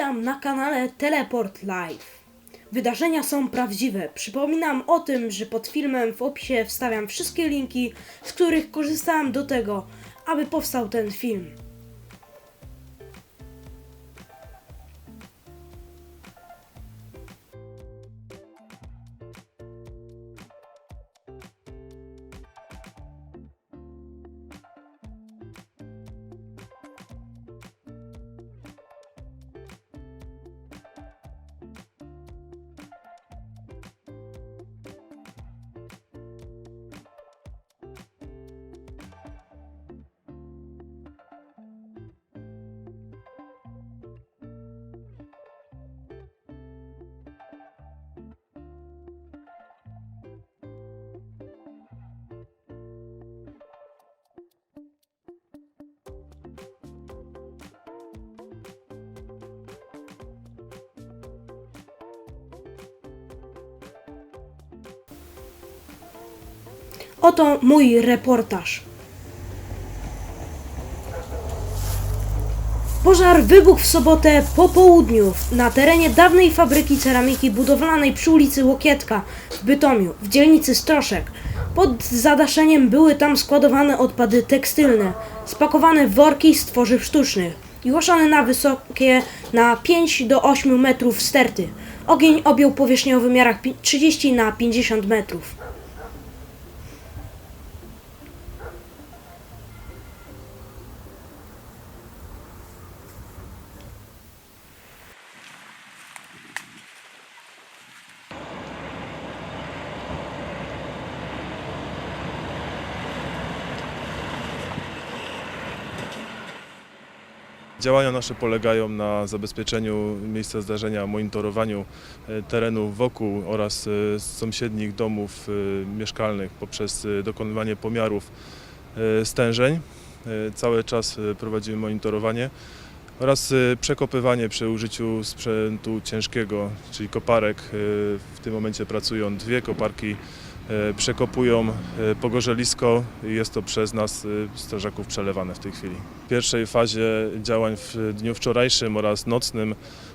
Witam na kanale Teleport Live. Wydarzenia są prawdziwe. Przypominam o tym, że pod filmem w opisie wstawiam wszystkie linki, z których korzystałem do tego, aby powstał ten film. Oto mój reportaż. Pożar wybuchł w sobotę po południu na terenie dawnej fabryki ceramiki budowlanej przy ulicy Łokietka w Bytomiu, w dzielnicy Stroszek. Pod zadaszeniem były tam składowane odpady tekstylne, spakowane w worki z tworzyw sztucznych i łoszone na wysokie na 5 do 8 metrów sterty. Ogień objął powierzchnię o wymiarach pi- 30 na 50 metrów. Działania nasze polegają na zabezpieczeniu miejsca zdarzenia, monitorowaniu e, terenu wokół oraz e, sąsiednich domów e, mieszkalnych poprzez dokonywanie pomiarów stężeń. Cały czas prowadzimy monitorowanie oraz przekopywanie przy użyciu sprzętu ciężkiego, czyli koparek. W tym momencie pracują dwie koparki przekopują e, pogorzelisko i jest to przez nas e, strażaków przelewane w tej chwili. W pierwszej fazie działań w dniu wczorajszym oraz nocnym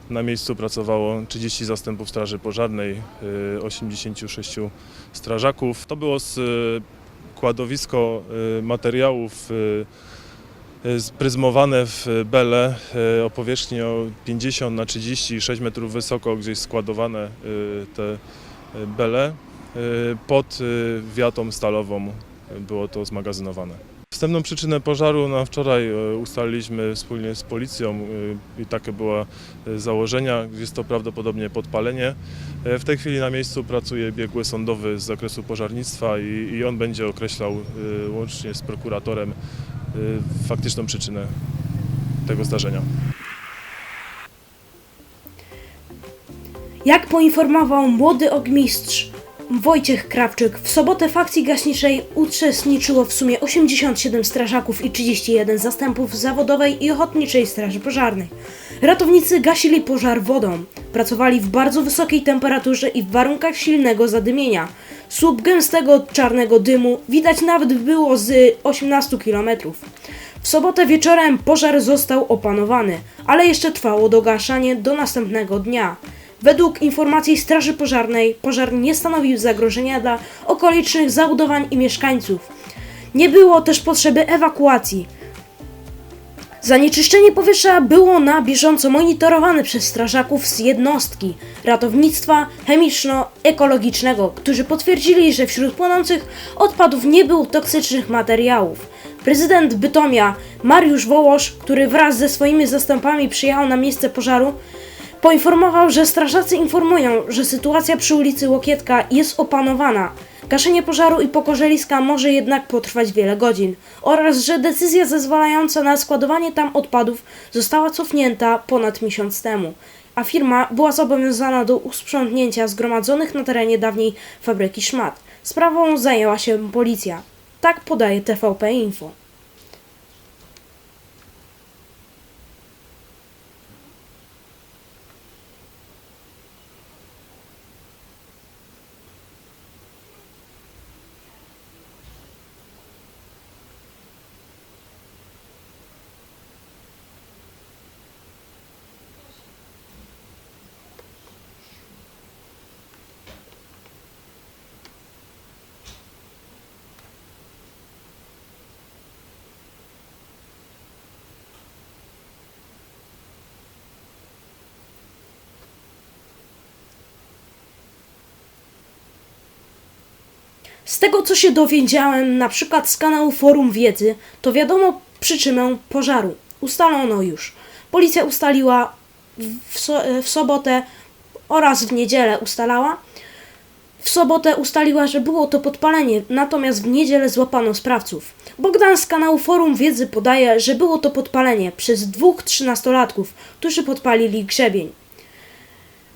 na miejscu pracowało 30 zastępów Straży Pożarnej, e, 86 strażaków. To było z e, kładowisko e, materiałów e, e, spryzmowane w bele e, o powierzchni o 50 na 36 metrów wysoko, gdzieś składowane e, te e, bele. E, Pod e, wiatą stalową było to zmagazynowane. Wstępną przyczynę pożaru na wczoraj e, ustaliliśmy wspólnie z policją i takie było e, założenia. Jest to prawdopodobnie podpalenie. W tej chwili na miejscu pracuje biegły sądowy z zakresu pożarnictwa i, i on będzie określał łącznie z prokuratorem faktyczną przyczynę tego zdarzenia. Jak poinformował młody ogmistrz Wojciech Krawczyk, w sobotę w akcji gaśniczej uczestniczyło w sumie 87 strażaków i 31 zastępów zawodowej i ochotniczej straży pożarnej. Ratownicy gasili pożar wodą. Pracowali w bardzo wysokiej temperaturze i w warunkach silnego zadymienia. Słup gęstego czarnego dymu widać nawet było z 18 kilometrów. W sobotę wieczorem pożar został opanowany, ale jeszcze trwało dogaszanie do następnego dnia. Według informacji Straży Pożarnej pożar nie stanowił zagrożenia dla okolicznych zabudowań i mieszkańców. Nie było też potrzeby ewakuacji. Zanieczyszczenie powietrza było na bieżąco monitorowane przez strażaków z jednostki ratownictwa chemiczno-ekologicznego, którzy potwierdzili, że wśród płonących odpadów nie było toksycznych materiałów. Prezydent Bytomia Mariusz Wołosz, który wraz ze swoimi zastępami przyjechał na miejsce pożaru, poinformował, że strażacy informują, że sytuacja przy ulicy Łokietka jest opanowana. Gaszenie pożaru i pokorzeliska może jednak potrwać wiele godzin oraz że decyzja zezwalająca na składowanie tam odpadów została cofnięta ponad miesiąc temu, a firma była zobowiązana do usprzątnięcia zgromadzonych na terenie dawniej fabryki szmat. Sprawą zajęła się policja. Tak podaje TVP Info. Z tego co się dowiedziałem, na przykład z kanału Forum Wiedzy, to wiadomo przyczynę pożaru. Ustalono już. Policja ustaliła w, so, w sobotę oraz w niedzielę ustalała. W sobotę ustaliła, że było to podpalenie, natomiast w niedzielę złapano sprawców. Bogdan z kanału Forum Wiedzy podaje, że było to podpalenie przez dwóch trzynastolatków, którzy podpalili grzebień.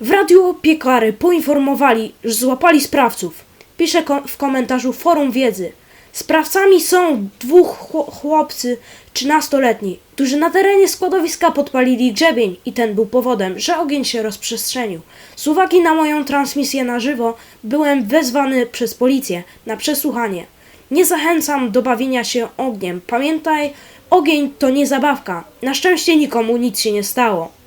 W radiu piekary poinformowali, że złapali sprawców. Pisze w komentarzu Forum Wiedzy. Sprawcami są dwóch chło- chłopcy 13-letni, którzy na terenie składowiska podpalili grzebień i ten był powodem, że ogień się rozprzestrzenił. Z uwagi na moją transmisję na żywo byłem wezwany przez policję na przesłuchanie. Nie zachęcam do bawienia się ogniem. Pamiętaj, ogień to nie zabawka. Na szczęście nikomu nic się nie stało.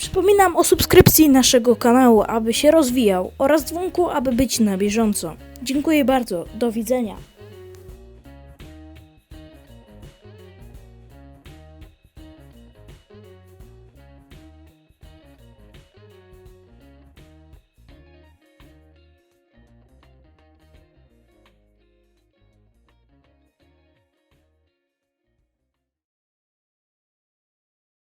Przypominam o subskrypcji naszego kanału, aby się rozwijał oraz dzwonku, aby być na bieżąco. Dziękuję bardzo. Do widzenia.